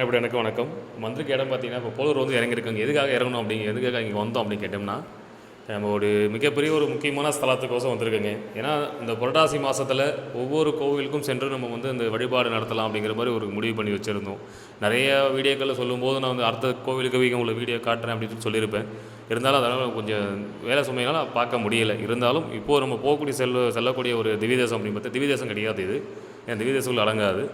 இப்படி எனக்கு வணக்கம். மந்திரிக்கு இடம் பார்த்தீங்கன்னா இப்போ போலூர் வந்து இறங்கியிருக்காங்க. எதுக்காக இறங்கணும் அப்படிங்க எதுக்காக இங்கே வந்தோம் அப்படின்னு கேட்டோம்னா நம்ம ஒரு மிகப்பெரிய ஒரு முக்கியமான ஸ்தலத்துக்கோசம் வந்திருக்கேங்க. ஏன்னா இந்த புரட்டாசி மாதத்தில் ஒவ்வொரு கோவிலுக்கும் சென்று நம்ம வந்து இந்த வழிபாடு நடத்தலாம் அப்படிங்கிற மாதிரி ஒரு முடிவு பண்ணி வச்சுருந்தோம். நிறைய வீடியோக்களில் சொல்லும்போது நான் வந்து அடுத்த கோவிலுக்கு போய் உங்களை வீடியோ காட்டுறேன் அப்படின்னு சொல்லியிருப்பேன். இருந்தாலும் அதனால் கொஞ்சம் வேலை சுமையினால் பார்க்க முடியலை. இருந்தாலும் இப்போது நம்ம போகக்கூடிய செல்ல செல்லக்கூடிய ஒரு திவிதேசம் அப்படின்னு பார்த்தா திவிதேசம் கிடையாது இது. ஏன் திவிதேசங்கள் அடங்காது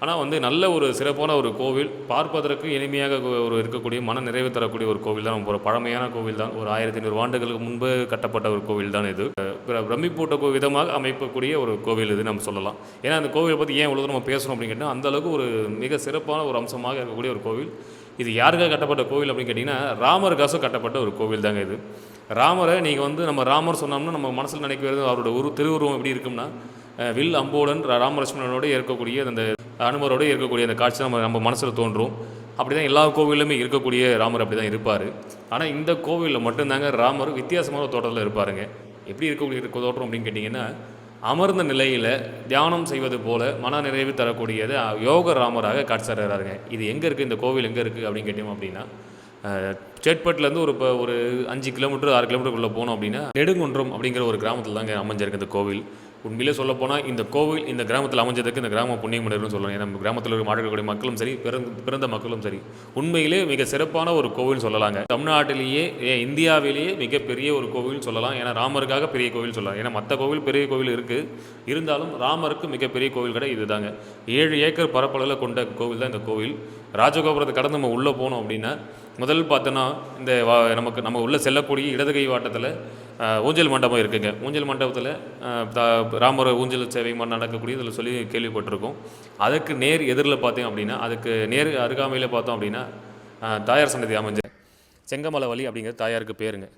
ஆனால் வந்து நல்ல ஒரு சிறப்பான ஒரு கோவில். பார்ப்பதற்கு இனிமையாக கோ- ஒரு இருக்கக்கூடிய மன நிறைவு தரக்கூடிய ஒரு கோவில் தான் நம்ம ஒரு பழமையான கோவில் தான் ஒரு ஆயிரத்தி ஐநூறு ஆண்டுகளுக்கு முன்பு கட்டப்பட்ட ஒரு கோவில் தான் இது பிரமிப்பூட்ட கோ- விதமாக அமைக்கக்கூடிய ஒரு கோவில் இது நம்ம சொல்லலாம். ஏன்னா அந்த கோவிலை பற்றி ஏன் இவ்வளோ நம்ம பேசணும் அப்படின்னு கேட்டால் அந்த அளவுக்கு ஒரு மிக சிறப்பான ஒரு அம்சமாக இருக்கக்கூடிய ஒரு கோவில். இது யாருக்காக கட்டப்பட்ட கோவில் அப்படின்னு கேட்டிங்கன்னா ராமருக்காக கட்டப்பட்ட ஒரு கோவில் தாங்க இது. ராமரை நீங்கள் வந்து நம்ம ராமர் சொன்னோம்னா நம்ம மனசில் நினைக்கிறது அவரோட உரு திருவுருவம் எப்படி இருக்கும்னா வில் அம்போடன் ராமலட்சுமணனோடு இருக்கக்கூடிய அந்த அனுமரோடு இருக்கக்கூடிய அந்த காட்சி நம்ம நம்ம மனசில் தோன்றும். அப்படி தான் எல்லா கோவிலுமே இருக்கக்கூடிய ராமர் அப்படி தான் இருப்பார். ஆனால் இந்த கோவிலில் மட்டும்தாங்க ராமர் வித்தியாசமான தோட்டத்தில் இருப்பாருங்க. எப்படி இருக்கக்கூடிய இருக்க தோற்றம் அப்படின்னு கேட்டிங்கன்னா அமர்ந்த நிலையில் தியானம் செய்வது போல் மன நிறைவு தரக்கூடியது யோக ராமராக காட்சி இது எங்கே இருக்குது இந்த கோவில் எங்கே இருக்குது அப்படின்னு கேட்டோம் அப்படின்னா அஹ், சேட்பட்லேருந்து ஒரு இப்போ ஒரு அஞ்சு கிலோமீட்டர் ஆறு கிலோமீட்டருக்குள்ளே போனோம் அப்படின்னா நெடுங்குன்றம் அப்படிங்கிற ஒரு கிராமத்தில் தாங்க அமைஞ்சிருக்கு இந்த கோவில். உண்மையிலே சொல்ல போனால் இந்த கோவில் இந்த கிராமத்தில் அமைஞ்சதுக்கு இந்த கிராம புண்ணியமுடையர்னு சொல்லலாம் ஏன்னா நம்ம கிராமத்தில் இருக்க மாற்றக்கூடிய மக்களும் சரி பிறந்த பிறந்த மக்களும் சரி. உண்மையிலே மிக சிறப்பான ஒரு கோவில்னு சொல்லலாங்க. தமிழ்நாட்டிலேயே ஏன் இந்தியாவிலேயே மிகப்பெரிய ஒரு கோவில்னு சொல்லலாம். ஏன்னா ராமருக்காக பெரிய கோவில் சொல்லலாம். ஏன்னா மற்ற கோவில் பெரிய கோவில் இருக்குது இருந்தாலும் ராமருக்கு மிகப்பெரிய கோவில் கடை இதுதாங்க. ஏழு ஏக்கர் பரப்பளவில் கொண்ட கோவில் தான் இந்த கோவில். ராஜகோபுரத்தை கடந்து நம்ம உள்ளே போனோம் அப்படின்னா முதல் பார்த்தோன்னா இந்த வா- நமக்கு நம்ம உள்ளே செல்லக்கூடிய இடது கை வாட்டத்தில் ஊஞ்சல் மண்டபம் இருக்குங்க. ஊஞ்சல் மண்டபத்தில் ஆஹ், த- ராமர் ஊஞ்சல் சேவை மாதிரி நடக்கக்கூடிய இதில் சொல்லி கேள்விப்பட்டிருக்கோம். அதுக்கு நேர் எதிரில் பார்த்தீங்க அப்படின்னா அதுக்கு நேர் அருகாமையில் பார்த்தோம் அப்படின்னா தாயார் சன்னதி அமைஞ்ச செங்கமலை வழி அப்படிங்கிற தாயாருக்கு பேருங்க.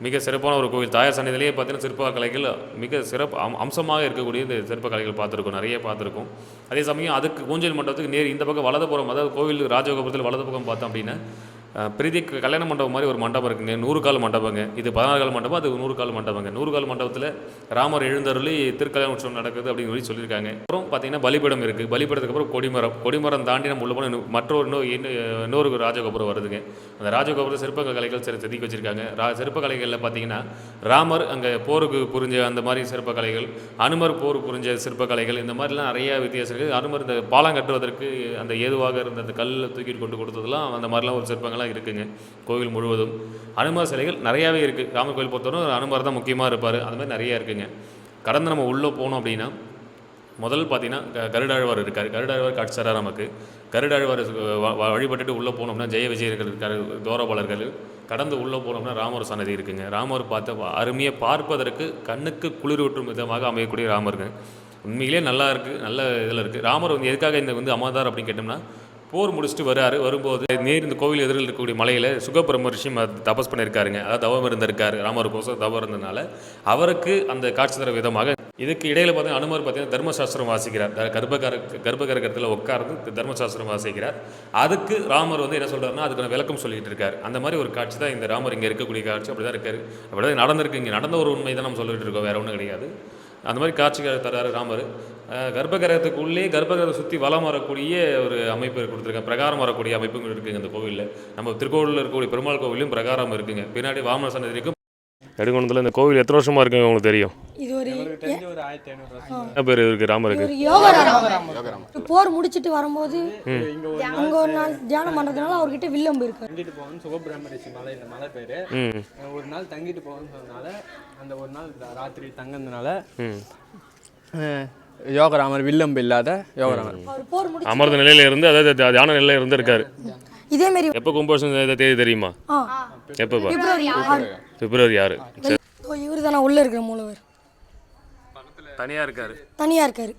மிக சிறப்பான ஒரு கோவில். தாயார் சன்னதியிலேயே பார்த்தீங்கன்னா சிற்ப கலைகள் மிக சிறப்பு அம் அம்சமாக இருக்கக்கூடிய இந்த சிற்பக் கலைகள் பார்த்துருக்கோம். நிறைய பார்த்துருக்கோம். அதே சமயம் அதுக்கு ஊஞ்சல் மண்டபத்துக்கு நேர் இந்த பக்கம் வலது புறம் அதாவது கோவில் ராஜகோபுரத்தில் வலது பக்கம் பார்த்தோம் அப்படின்னா பிரீதி கல்யாண மண்டபம் மாதிரி ஒரு மண்டபம் இருக்குங்க. நூறு கால் மண்டபங்க. இது பதினாறு கால் மண்டபம் அது நூறு கால் மண்டபங்க. நூறு கால் மண்டபத்தில் ராமர் எழுந்தருளி திருக்கல்யாண உற்சவம் நடக்குது அப்படின்னு சொல்லி சொல்லியிருக்காங்க. அப்புறம் பார்த்தீங்கன்னா பலிபீடம் இருக்குது பலிபீடத்துக்கு அப்புறம் கொடிமரம். கொடிமரம் தாண்டி நம்ம உள்ள போனால் மற்றொரு இன்னொரு ராஜகோபுரம் வருதுங்க. அந்த ராஜகோபுரம் சிற்ப கலைகள் சிறு செதுக்கி வச்சுருக்காங்க. ரா சிற்ப கலைகளில் பார்த்தீங்கன்னா ராமர் அங்கே போருக்கு புரிஞ்ச அந்த மாதிரி சிற்ப கலைகள் அனுமர் போர் புரிஞ்ச சிற்ப கலைகள் இந்த மாதிரிலாம் நிறையா வித்தியாசம் இருக்குது. அனுமர் இந்த பாலம் கட்டுவதற்கு அந்த ஏதுவாக இருந்த அந்த கல்லில் தூக்கிட்டு கொண்டு கொடுத்ததெல்லாம் அந்த மாதிரிலாம் ஒரு சிற்பங்கள்லாம் இருக்குங்க. கோவில் முழுவதும். அனுமர் சிலைகள் நிறையாவே இருக்குது ராமர் கோயில் பொறுத்தவரை அனுமார் தான் முக்கியமாக இருப்பார். அந்த மாதிரி நிறையா இருக்குங்க. கடந்து நம்ம உள்ளே போனோம் அப்படின்னா முதல் பார்த்தீங்கன்னா க- கருடாழ்வார் இருக்கார். கருடாழ்வார் காட்சாரா நமக்கு. கருடாழ்வார் வ- வழிபட்டுட்டு உள்ளே போனோம்னா ஜெய விஜயர்கள் இருக்கார் தோரபாலர்கள் கடந்து உள்ளே போனோம்னா ராமர் சன்னதி இருக்குங்க. ராமர் பார்த்த அருமையை பார்ப்பதற்கு கண்ணுக்கு குளிரூட்டும் விதமாக அமையக்கூடிய ராமருங்க. உண்மையிலே நல்லா இருக்குது நல்ல இதில் இருக்குது ராமர் வந்து எதுக்காக இந்த வந்து அமர்ந்தார் அப்படின்னு கேட்டோம்னா போர் முடிச்சுட்டு வராரு. வரும்போது நேர் இந்த கோவில் எதிரில் இருக்கக்கூடிய மலையில் சுகபிரம்ம ரிஷி ம- தபஸ் பண்ணியிருக்காருங்க. அதாவது தவம் இருந்திருக்காரு. ராமருக்கோசம் தவம் இருந்ததுனால அவருக்கு அந்த காட்சி தர விதமாக இதுக்கு இடையில் பார்த்தீங்கன்னா அனுமர் பார்த்தீங்கன்னா தர்மசாஸ்திரம் வாசிக்கிறார். த- கர்ப்பகர கர்ப்பகரகத்தில் உட்கார்ந்து தர்மசாஸ்திரம் வாசிக்கிறார். அதுக்கு ராமர் வந்து என்ன சொல்கிறார்னா அதுக்கான விளக்கம் சொல்லிட்டு இருக்கார். அந்த மாதிரி ஒரு காட்சி தான் இந்த ராமர் இங்கே இருக்கக்கூடிய காட்சி. அப்படி தான் இருக்கார். அப்படி தான் நடந்திருக்கு. இங்கே நடந்த ஒரு உண்மை தான் நம்ம சொல்லிட்டு இருக்கோம். வேறு ஒன்றும் கிடையாது. அந்த மாதிரி காட்சிகளை தர்றாரு ராமர். கர்ப்பகிரகத்துக்குள்ளே கர்ப்பகிரகத்தை சுற்றி வலம் வரக்கூடிய ஒரு அமைப்பு கொடுத்துருக்காங்க. பிரகாரம் வரக்கூடிய அமைப்புகள் இருக்குங்க இந்த கோவிலில். நம்ம திருக்கோவிலில் இருக்கக்கூடிய பெருமாள் கோவிலையும் பிரகாரம் இருக்குங்க. பின்னாடி வாமன சன்னதி இருக்கும் நெடுங்குணத்தில் இந்த கோவில் எத்தனை வருஷமாக இருக்குங்க உங்களுக்கு தெரியும்? இது ஒரு பேர்? இருக்கு. ராமருக்கு ஒரு யோகராம் போர் முடிச்சிட்டு வரும்போது அங்க ஒரு நாள் தியானம் பண்றதுனால அவர்கிட்ட வில்லம்பு இருக்கு. தங்கிட்டு போகணும் சுகபிரம்ம ரிஷி மலை இந்த மலை பேரு. ஒரு நாள் தங்கிட்டு போகணும்னு சொன்னனால அந்த ஒரு நாள் ராத்திரி தங்கினதுனால யோகராமர் வில்லம்பு இல்லாத யோகராமர் அமர்ந்த நிலையில இருந்து அதாவது தி- தியான நிலையில இருந்து இருக்காரு இதே மாதிரி எப்போ செய்த தேதி தெரியுமா? ஆ. எப்போப்பா பிப்ரவரி ஆறு. பிப்ரவரி ஆறு. இவர் தானே உள்ள இருக்கிற மூலவர். தனியாக இருக்காரு. தனியா இருக்காரு.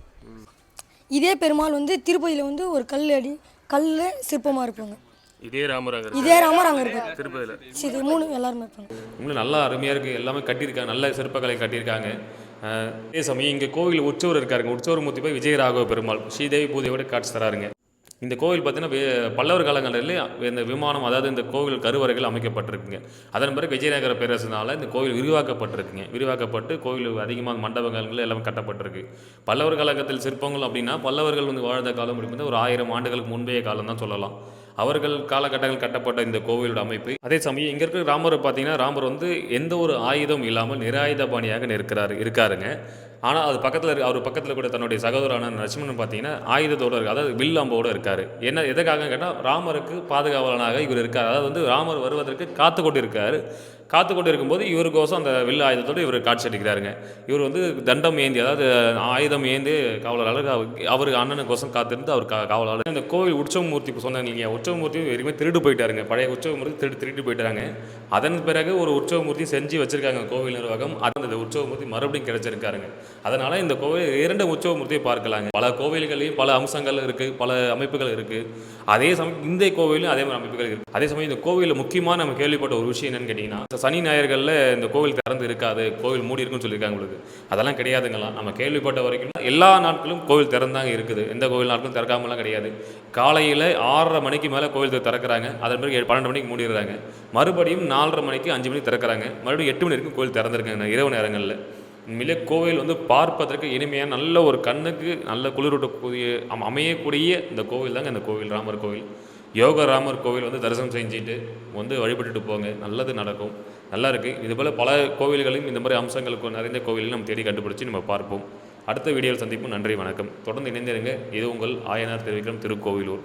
இதே பெருமாள் வந்து திருப்பதியில வந்து ஒரு கல் அடி கல்ல சிற்பமா இருப்பாங்க. இதே ராமராங்க இதே ராமர் அங்க இருப்பாரு திருப்பதியில். சரி, மூணு எல்லாருமே இருப்பாங்க. இன்னும் நல்லா அருமையாக இருக்குது எல்லாமே கட்டியிருக்காங்க. நல்ல சிற்பக்கலை கட்டியிருக்காங்க. அதே சமயம் இங்கே கோவில் உற்சவர் இருக்காருங்க. உற்சவர் மூர்த்தி போய் விஜயராகவ பெருமாள் ஸ்ரீதேவி பூதேவியோட காட்சி தராருங்க. இந்த கோவில் பார்த்தீங்கன்னா வே- பல்லவர் காலங்களிலேயே இந்த விமானம் அதாவது இந்த கோவில் கருவறைகள் அமைக்கப்பட்டிருக்குங்க. அதன் பிறகு விஜயநகர பேரரசுனால இந்த கோவில் விரிவாக்கப்பட்டிருக்குங்க. விரிவாக்கப்பட்டு கோவில் அதிகமாக மண்டபங்கள் எல்லாம் கட்டப்பட்டிருக்கு. பல்லவர் காலகத்தில் சிற்பங்கள் அப்படின்னா பல்லவர்கள் வந்து வாழ்ந்த காலம் அப்படிங்கிறது ஒரு ஆயிரம் ஆண்டுகளுக்கு முன்பைய காலம் தான் சொல்லலாம். அவர்கள் காலகட்டங்கள் கட்டப்பட்ட இந்த கோவிலோட அமைப்பு. அதே சமயம் இங்கே இருக்கிற ராமர் பார்த்தீங்கன்னா ராமர் வந்து எந்த ஒரு ஆயுதம் இல்லாமல் நிராயுதபாணியாக நிற்கிறார் இருக்காருங்க. ஆனால் அது பக்கத்தில் இருக்க அவர் பக்கத்தில் கூட தன்னுடைய சகோதரரான லட்சுமணன் பார்த்தீங்கன்னா ஆயுதத்தோடு இருக்கு அதாவது வில் அம்போடு இருக்கார். என்ன எதுக்காக கேட்டால் ராமருக்கு பாதுகாவலனாக இவர் இருக்கார். அதாவது வந்து ராமர் வருவதற்கு காத்து கொண்டு இருக்கார் காத்து கொண்டு இருக்கும்போது இவருக்கோசம் அந்த வில் ஆயுதத்தோடு இவர் காட்சி அடிக்கிறாருங்க இவர் வந்து தண்டம் ஏந்தி அதாவது ஆயுதம் ஏந்தி காவலராளர் அவர் அண்ணனுக்கோசம் காத்திருந்து அவர் காவலாளர். இந்த கோவில் உற்சவமூர்த்தி சொன்னாங்க இல்லையா உற்சவமூர்த்தி எதுவுமே திருடு போயிட்டாருங்க. பழைய உற்சவமூர்த்தி திருடு திருட்டு போயிட்டாங்க. அதன் பிறகு ஒரு உற்சவமூர்த்தி செஞ்சு வச்சுருக்காங்க கோவில் நிர்வாகம். அது அந்த உற்சவமூர்த்தி மறுபடியும் கிடைச்சிருக்காருங்க. அதனால் இந்த கோவில் இரண்டு உற்சவமூர்த்தியை பார்க்கலாங்க. பல கோவில்களையும் பல அம்சங்கள் இருக்குது பல அமைப்புகள் இருக்குது அதே சமயம் இந்த கோவிலும் அதே மாதிரி அமைப்புகள் இருக்குது அதே சமயம் இந்த கோவிலில் முக்கியமாக நம்ம கேள்விப்பட்ட ஒரு விஷயம் என்னன்னு கேட்டிங்கன்னா சனி ஞாயிறுகளில் இந்த கோவில் திறந்து இருக்காது கோவில் மூடி இருக்குன்னு சொல்லியிருக்காங்க உங்களுக்கு. அதெல்லாம் கிடையாதுங்களாம் நம்ம கேள்விப்பட்ட வரைக்கும் எல்லா நாட்களும் கோவில் திறந்தாங்க இருக்குது. எந்த கோவில் நாட்களும் திறக்காமலாம் கிடையாது. காலையில் ஆறரை மணிக்கு மேலே கோவில் திறக்கிறாங்க. அதன் பிறகு பன்னெண்டு மணிக்கு மூடிடுறாங்க. மறுபடியும் நாலரை மணிக்கு அஞ்சு மணிக்கு திறக்கிறாங்க. மறுபடியும் எட்டு மணி வரைக்கும் கோவில் திறந்துருக்காங்க இரவு நேரங்களில். உண்மையிலே கோவில் வந்து பார்ப்பதற்கு இனிமையாக நல்ல ஒரு கண்ணுக்கு நல்ல குளிரூட்டக்கூடிய அம்- அமையக்கூடிய இந்த கோவில் தாங்க இந்த கோவில் ராமர் கோவில். யோக ராமர் கோவில் வந்து தரிசனம் செஞ்சுட்டு வந்து வழிபட்டுட்டு போங்க. நல்லது நடக்கும். நல்லா இருக்குது இதுபோல் பல கோவில்களையும் இந்த மாதிரி அம்சங்களுக்கு நிறைந்த கோவிலையும் நம்ம தேடி கண்டுபிடிச்சி நம்ம பார்ப்போம். அடுத்த வீடியோவில் சந்திப்போம். நன்றி வணக்கம். தொடர்ந்து இணைந்திருங்க. இது உங்கள் ஆயனார் திருவிக்ரம் திருக்கோவிலூர்.